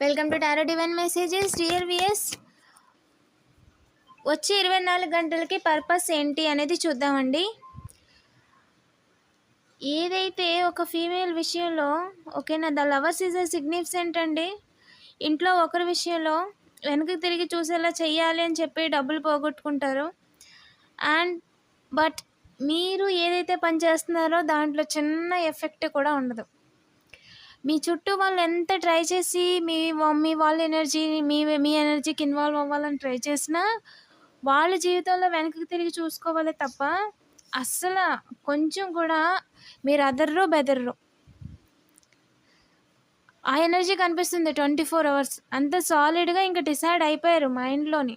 Welcome to tarot divine messages dear VS వచ్చే ఇరవై నాలుగు గంటలకి పర్పస్ ఏంటి అనేది చూద్దామండి. ఏదైతే ఒక ఫీమేల్ విషయంలో ఓకేనా the lovers is a significant అండి. ఇంట్లో ఒకరి విషయంలో వెనక్కి తిరిగి చూసేలా చేయాలి అని చెప్పి డబ్బులు పోగొట్టుకుంటారు. అండ్ బట్ మీరు ఏదైతే పని చేస్తున్నారో దాంట్లో చిన్న ఎఫెక్ట్ కూడా ఉండదు. మీ చుట్టూ వాళ్ళు ఎంత ట్రై చేసి మీ మీ వాళ్ళ ఎనర్జీ మీ మీ ఎనర్జీకి ఇన్వాల్వ్ అవ్వాలని ట్రై చేసినా వాళ్ళ జీవితంలో వెనక్కి తిరిగి చూసుకోవాలి తప్ప అస్సలు కొంచెం కూడా మీరు అదర్రు బెదర్రు. ఆ ఎనర్జీ కనిపిస్తుంది ట్వంటీ ఫోర్ అవర్స్. అంత సాలిడ్గా ఇంకా డిసైడ్ అయిపోయారు మైండ్లోని.